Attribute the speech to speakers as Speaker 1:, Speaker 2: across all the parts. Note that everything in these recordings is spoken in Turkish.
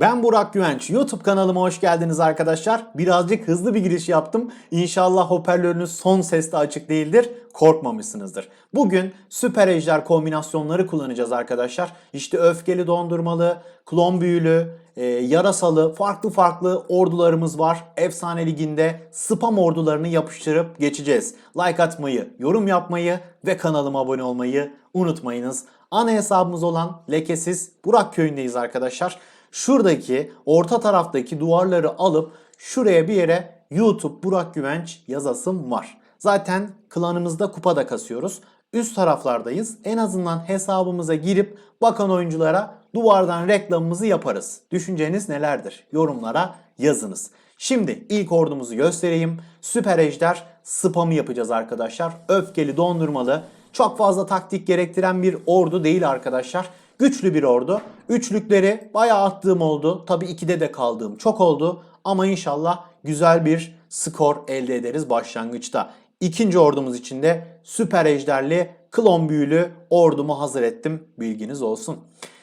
Speaker 1: Ben Burak Güvenç. YouTube kanalıma hoş geldiniz arkadaşlar. Birazcık hızlı bir giriş yaptım. İnşallah hoparlörünüz son sesle açık değildir. Korkmamışsınızdır. Bugün süper ejder kombinasyonları kullanacağız arkadaşlar. İşte öfkeli dondurmalı, klon büyülü, e, yarasalı, farklı farklı ordularımız var. Efsane liginde spam ordularını yapıştırıp geçeceğiz. Like atmayı, yorum yapmayı ve kanalıma abone olmayı unutmayınız. Ana hesabımız olan Lekesiz Burak Köyü'ndeyiz arkadaşlar. Şuradaki orta taraftaki duvarları alıp şuraya bir yere YouTube Burak Güvenç yazasım var. Zaten klanımızda kupada kasıyoruz. Üst taraflardayız. En azından hesabımıza girip bakan oyunculara duvardan reklamımızı yaparız. Düşünceniz nelerdir? Yorumlara yazınız. Şimdi ilk ordumuzu göstereyim. Süper Ejder spamı yapacağız arkadaşlar. Öfkeli dondurmalı. Çok fazla taktik gerektiren bir ordu değil arkadaşlar. Güçlü bir ordu. Üçlükleri bayağı attığım oldu. Tabi ikide de kaldığım çok oldu. Ama inşallah güzel bir skor elde ederiz başlangıçta. İkinci ordumuz için de süper ejderli klon büyülü ordumu hazır ettim. Bilginiz olsun.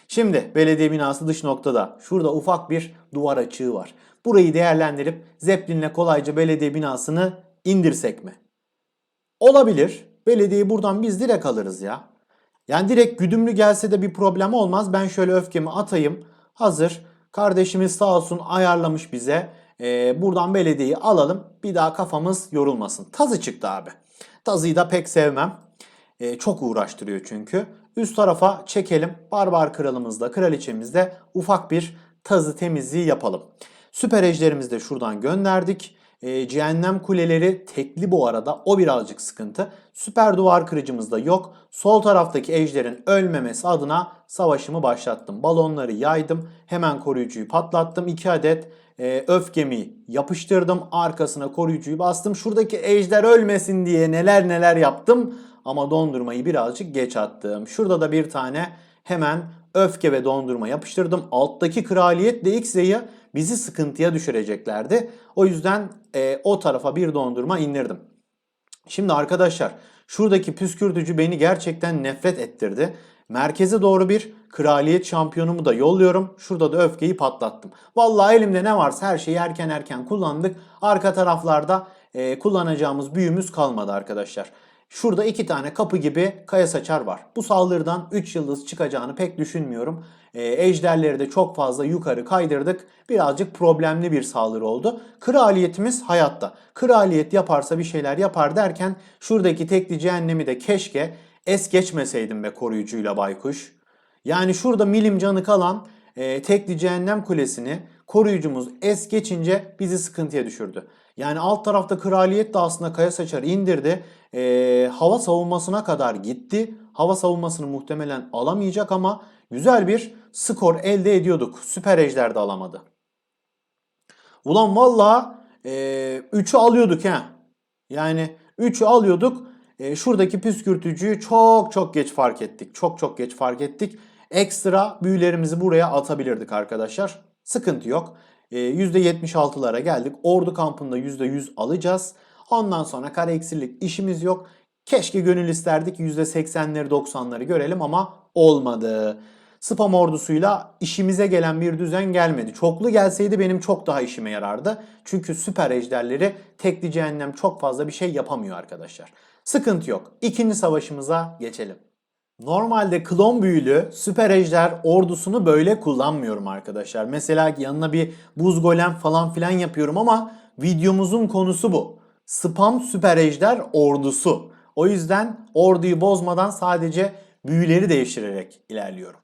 Speaker 1: Şimdi belediye binası dış noktada. Şurada ufak bir duvar açığı var. Burayı değerlendirip Zeppelin'le kolayca belediye binasını indirsek mi? Olabilir. Belediyeyi buradan biz direkt alırız ya. Yani direkt güdümlü gelse de bir problem olmaz. Ben şöyle öfkemi atayım. Hazır. Kardeşimiz sağ olsun ayarlamış bize. Ee, buradan belediyeyi alalım. Bir daha kafamız yorulmasın. Tazı çıktı abi. Tazıyı da pek sevmem. Ee, çok uğraştırıyor çünkü. Üst tarafa çekelim. Barbar kralımızla kraliçemizle ufak bir tazı temizliği yapalım. Süper ejderimizi de şuradan gönderdik. E, cehennem kuleleri tekli bu arada. O birazcık sıkıntı. Süper duvar kırıcımız da yok. Sol taraftaki ejderin ölmemesi adına savaşımı başlattım. Balonları yaydım. Hemen koruyucuyu patlattım. 2 adet e, öfkemi yapıştırdım. Arkasına koruyucuyu bastım. Şuradaki ejder ölmesin diye neler neler yaptım. Ama dondurmayı birazcık geç attım. Şurada da bir tane hemen öfke ve dondurma yapıştırdım. Alttaki kraliyetle X'yi bizi sıkıntıya düşüreceklerdi. O yüzden e, o tarafa bir dondurma indirdim. Şimdi arkadaşlar şuradaki püskürtücü beni gerçekten nefret ettirdi. Merkeze doğru bir kraliyet şampiyonumu da yolluyorum. Şurada da öfkeyi patlattım. Vallahi elimde ne varsa her şeyi erken erken kullandık. Arka taraflarda e, kullanacağımız büyümüz kalmadı arkadaşlar. Şurada iki tane kapı gibi kaya saçar var. Bu saldırıdan 3 yıldız çıkacağını pek düşünmüyorum. E, ejderleri de çok fazla yukarı kaydırdık. Birazcık problemli bir saldırı oldu. Kraliyetimiz hayatta. Kraliyet yaparsa bir şeyler yapar derken şuradaki tekli cehennemi de keşke es geçmeseydim be koruyucuyla baykuş. Yani şurada milim canı kalan e, tekli cehennem kulesini koruyucumuz es geçince bizi sıkıntıya düşürdü. Yani alt tarafta kraliyet de aslında kaya saçar indirdi. E, hava savunmasına kadar gitti. Hava savunmasını muhtemelen alamayacak ama güzel bir skor elde ediyorduk. Süper ejder de alamadı. Ulan valla 3'ü alıyorduk ha. Yani 3'ü alıyorduk. E, şuradaki püskürtücüyü çok çok geç fark ettik. Çok çok geç fark ettik. Ekstra büyülerimizi buraya atabilirdik arkadaşlar. Sıkıntı yok. E, %76'lara geldik. Ordu kampında %100 alacağız. Ondan sonra kare eksilik işimiz yok. Keşke gönül isterdik %80'leri 90'ları görelim ama olmadı. Spam ordusuyla işimize gelen bir düzen gelmedi. Çoklu gelseydi benim çok daha işime yarardı. Çünkü süper ejderleri tekli cehennem çok fazla bir şey yapamıyor arkadaşlar. Sıkıntı yok. İkinci savaşımıza geçelim. Normalde klon büyülü süper ejder ordusunu böyle kullanmıyorum arkadaşlar. Mesela yanına bir buz golem falan filan yapıyorum ama videomuzun konusu bu. Spam süper ejder ordusu. O yüzden orduyu bozmadan sadece büyüleri değiştirerek ilerliyorum.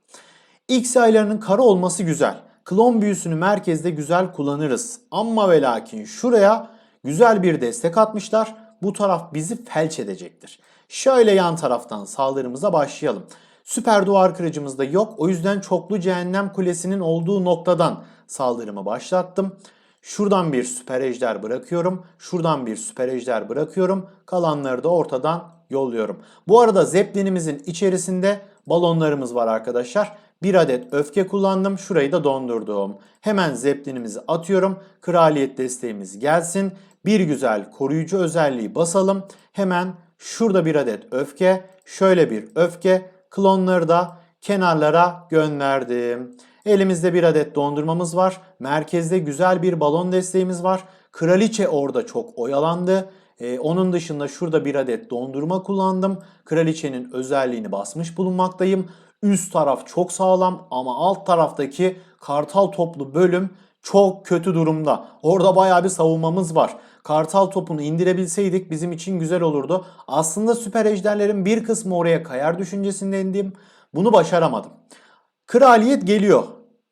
Speaker 1: X aylarının kara olması güzel. Klon büyüsünü merkezde güzel kullanırız. Ama ve lakin şuraya güzel bir destek atmışlar. Bu taraf bizi felç edecektir. Şöyle yan taraftan saldırımıza başlayalım. Süper duvar kırıcımız da yok. O yüzden çoklu cehennem kulesinin olduğu noktadan saldırımı başlattım. Şuradan bir süper ejder bırakıyorum. Şuradan bir süper ejder bırakıyorum. Kalanları da ortadan yolluyorum. Bu arada zeplinimizin içerisinde balonlarımız var arkadaşlar. Bir adet öfke kullandım. Şurayı da dondurdum. Hemen zeplinimizi atıyorum. Kraliyet desteğimiz gelsin. Bir güzel koruyucu özelliği basalım. Hemen şurada bir adet öfke. Şöyle bir öfke. Klonları da kenarlara gönderdim. Elimizde bir adet dondurmamız var. Merkezde güzel bir balon desteğimiz var. Kraliçe orada çok oyalandı. Ee, onun dışında şurada bir adet dondurma kullandım. Kraliçenin özelliğini basmış bulunmaktayım. Üst taraf çok sağlam ama alt taraftaki kartal toplu bölüm çok kötü durumda. Orada bayağı bir savunmamız var. Kartal topunu indirebilseydik bizim için güzel olurdu. Aslında süper ejderlerin bir kısmı oraya kayar düşüncesindeydim. Bunu başaramadım. Kraliyet geliyor.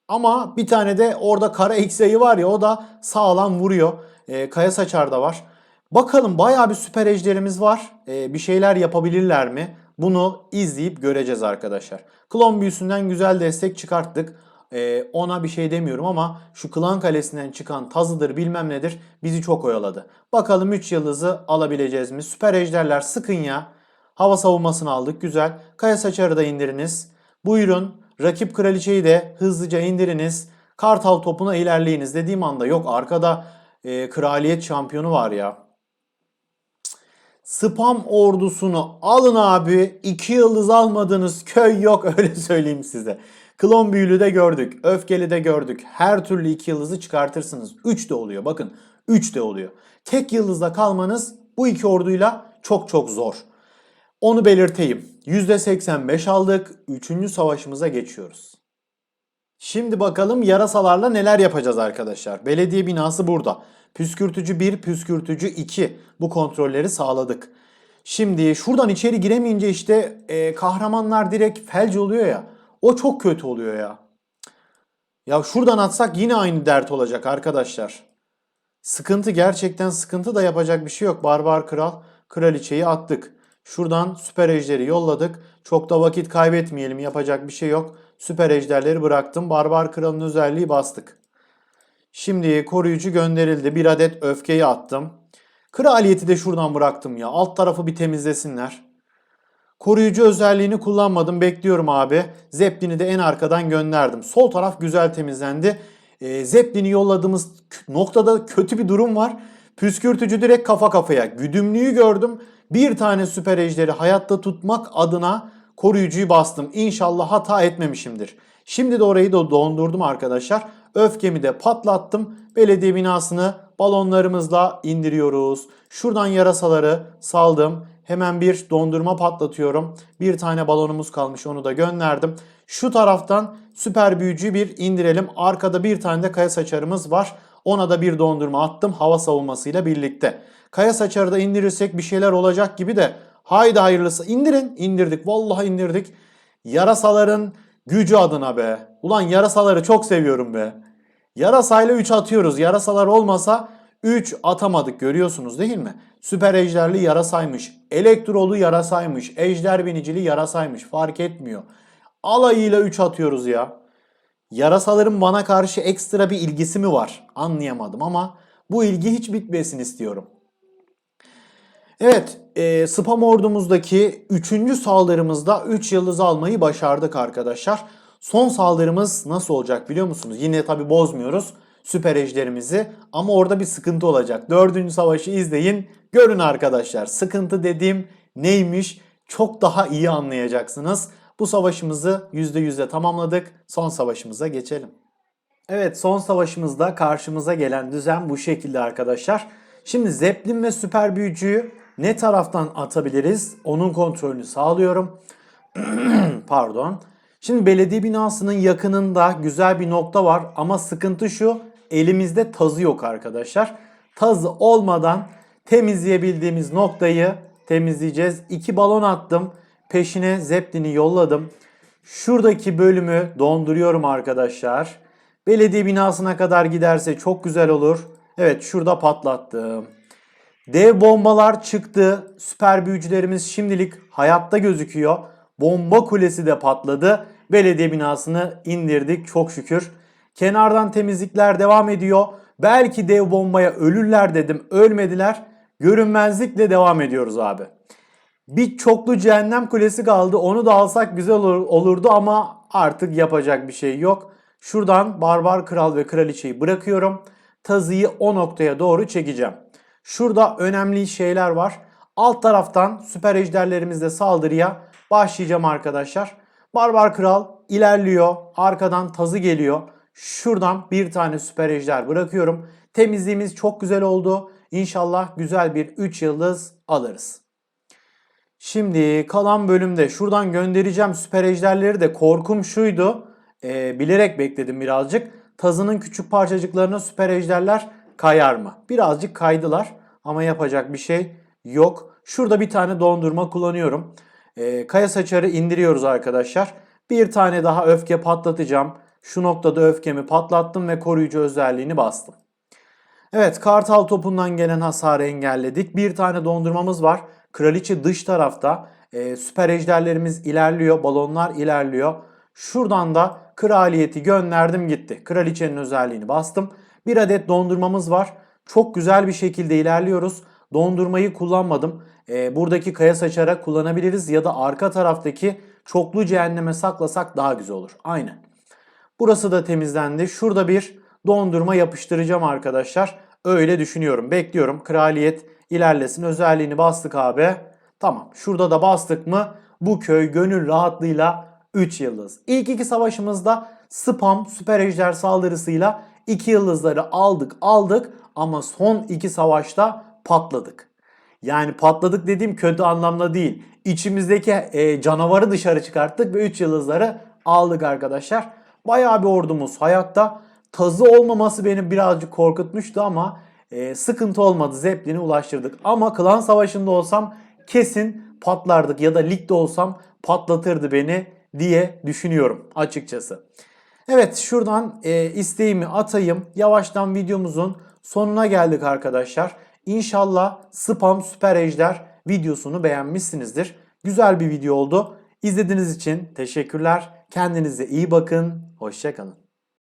Speaker 1: Ama bir tane de orada kara X'eyi var ya o da sağlam vuruyor. Ee, Kaya Saçar da var. Bakalım bayağı bir süper ejderimiz var. Ee, bir şeyler yapabilirler mi? Bunu izleyip göreceğiz arkadaşlar. Klon büyüsünden güzel destek çıkarttık. Ee, ona bir şey demiyorum ama şu klan kalesinden çıkan tazıdır bilmem nedir bizi çok oyaladı. Bakalım 3 yıldızı alabileceğiz mi? Süper ejderler sıkın ya. Hava savunmasını aldık güzel. Kaya saçarı da indiriniz. Buyurun rakip kraliçeyi de hızlıca indiriniz. Kartal topuna ilerleyiniz dediğim anda yok arkada e, kraliyet şampiyonu var ya. Spam ordusunu alın abi. 2 yıldız almadığınız köy yok öyle söyleyeyim size. Klon büyülü de gördük. Öfkeli de gördük. Her türlü 2 yıldızı çıkartırsınız. 3 de oluyor bakın. 3 de oluyor. Tek yıldızda kalmanız bu iki orduyla çok çok zor. Onu belirteyim. %85 aldık. Üçüncü savaşımıza geçiyoruz. Şimdi bakalım yarasalarla neler yapacağız arkadaşlar. Belediye binası burada. Püskürtücü 1, püskürtücü 2. Bu kontrolleri sağladık. Şimdi şuradan içeri giremeyince işte e, kahramanlar direkt felç oluyor ya. O çok kötü oluyor ya. Ya şuradan atsak yine aynı dert olacak arkadaşlar. Sıkıntı gerçekten sıkıntı da yapacak bir şey yok. Barbar kral kraliçeyi attık. Şuradan süper ejderi yolladık. Çok da vakit kaybetmeyelim yapacak bir şey yok. Süper ejderleri bıraktım. Barbar kralın özelliği bastık. Şimdi koruyucu gönderildi. Bir adet öfkeyi attım. Kraliyeti de şuradan bıraktım ya. Alt tarafı bir temizlesinler. Koruyucu özelliğini kullanmadım. Bekliyorum abi. Zeppelin'i de en arkadan gönderdim. Sol taraf güzel temizlendi. E, Zeppelin'i yolladığımız noktada kötü bir durum var. Püskürtücü direkt kafa kafaya. Güdümlüyü gördüm. Bir tane süper ejderi hayatta tutmak adına koruyucuyu bastım. İnşallah hata etmemişimdir. Şimdi de orayı da dondurdum arkadaşlar. Öfkemi de patlattım. Belediye binasını balonlarımızla indiriyoruz. Şuradan yarasaları saldım. Hemen bir dondurma patlatıyorum. Bir tane balonumuz kalmış onu da gönderdim. Şu taraftan süper büyücüyü bir indirelim. Arkada bir tane de kaya saçarımız var. Ona da bir dondurma attım hava savunmasıyla birlikte. Kaya saçarı da indirirsek bir şeyler olacak gibi de haydi hayırlısı indirin. indirdik vallahi indirdik. Yarasaların gücü adına be. Ulan yarasaları çok seviyorum be. Yarasayla 3 atıyoruz. Yarasalar olmasa 3 atamadık görüyorsunuz değil mi? Süper ejderli yarasaymış. Elektrolu yarasaymış. Ejder binicili yarasaymış. Fark etmiyor. Alayıyla 3 atıyoruz ya. Yarasaların bana karşı ekstra bir ilgisi mi var? Anlayamadım ama bu ilgi hiç bitmesin istiyorum. Evet, e, spam ordumuzdaki 3. saldırımızda 3 yıldız almayı başardık arkadaşlar. Son saldırımız nasıl olacak biliyor musunuz? Yine tabi bozmuyoruz süper ejderimizi ama orada bir sıkıntı olacak. 4. savaşı izleyin, görün arkadaşlar. Sıkıntı dediğim neymiş? Çok daha iyi anlayacaksınız. Bu savaşımızı %100'de tamamladık. Son savaşımıza geçelim. Evet son savaşımızda karşımıza gelen düzen bu şekilde arkadaşlar. Şimdi Zeppelin ve süper büyücüyü ne taraftan atabiliriz? Onun kontrolünü sağlıyorum. Pardon. Şimdi belediye binasının yakınında güzel bir nokta var ama sıkıntı şu elimizde tazı yok arkadaşlar. Tazı olmadan temizleyebildiğimiz noktayı temizleyeceğiz. İki balon attım. Peşine Zeppelin'i yolladım. Şuradaki bölümü donduruyorum arkadaşlar. Belediye binasına kadar giderse çok güzel olur. Evet şurada patlattım. Dev bombalar çıktı. Süper büyücülerimiz şimdilik hayatta gözüküyor. Bomba kulesi de patladı. Belediye binasını indirdik çok şükür. Kenardan temizlikler devam ediyor. Belki dev bombaya ölürler dedim. Ölmediler. Görünmezlikle devam ediyoruz abi. Bir çoklu cehennem kulesi kaldı. Onu da alsak güzel olur, olurdu ama artık yapacak bir şey yok. Şuradan barbar kral ve kraliçeyi bırakıyorum. Tazıyı o noktaya doğru çekeceğim. Şurada önemli şeyler var. Alt taraftan süper ejderlerimizle saldırıya başlayacağım arkadaşlar. Barbar Kral ilerliyor. Arkadan tazı geliyor. Şuradan bir tane süper ejder bırakıyorum. Temizliğimiz çok güzel oldu. İnşallah güzel bir 3 yıldız alırız. Şimdi kalan bölümde şuradan göndereceğim süper ejderleri de korkum şuydu. Ee, bilerek bekledim birazcık. Tazının küçük parçacıklarına süper ejderler kayar mı? Birazcık kaydılar ama yapacak bir şey yok. Şurada bir tane dondurma kullanıyorum. Ee, kaya saçarı indiriyoruz arkadaşlar. Bir tane daha öfke patlatacağım. Şu noktada öfkemi patlattım ve koruyucu özelliğini bastım. Evet kartal topundan gelen hasarı engelledik. Bir tane dondurmamız var. Kraliçe dış tarafta. Ee, süper ejderlerimiz ilerliyor. Balonlar ilerliyor. Şuradan da kraliyeti gönderdim gitti. Kraliçenin özelliğini bastım. Bir adet dondurmamız var. Çok güzel bir şekilde ilerliyoruz. Dondurmayı kullanmadım. Ee, buradaki kaya saçara kullanabiliriz ya da arka taraftaki çoklu cehenneme saklasak daha güzel olur. Aynen. Burası da temizlendi. Şurada bir dondurma yapıştıracağım arkadaşlar. Öyle düşünüyorum. Bekliyorum. Kraliyet ilerlesin. Özelliğini bastık abi. Tamam. Şurada da bastık mı bu köy gönül rahatlığıyla 3 yıldız. İlk iki savaşımızda spam süper ejder saldırısıyla 2 yıldızları aldık aldık ama son iki savaşta patladık. Yani patladık dediğim kötü anlamda değil. İçimizdeki e, canavarı dışarı çıkarttık ve 3 yıldızları aldık arkadaşlar. Bayağı bir ordumuz hayatta. Tazı olmaması beni birazcık korkutmuştu ama e, sıkıntı olmadı. Zeppelin'i ulaştırdık. Ama klan savaşında olsam kesin patlardık ya da ligde olsam patlatırdı beni diye düşünüyorum açıkçası. Evet şuradan e, isteğimi atayım. Yavaştan videomuzun sonuna geldik arkadaşlar. İnşallah spam süper ejder videosunu beğenmişsinizdir. Güzel bir video oldu. İzlediğiniz için teşekkürler. Kendinize iyi bakın. Hoşçakalın.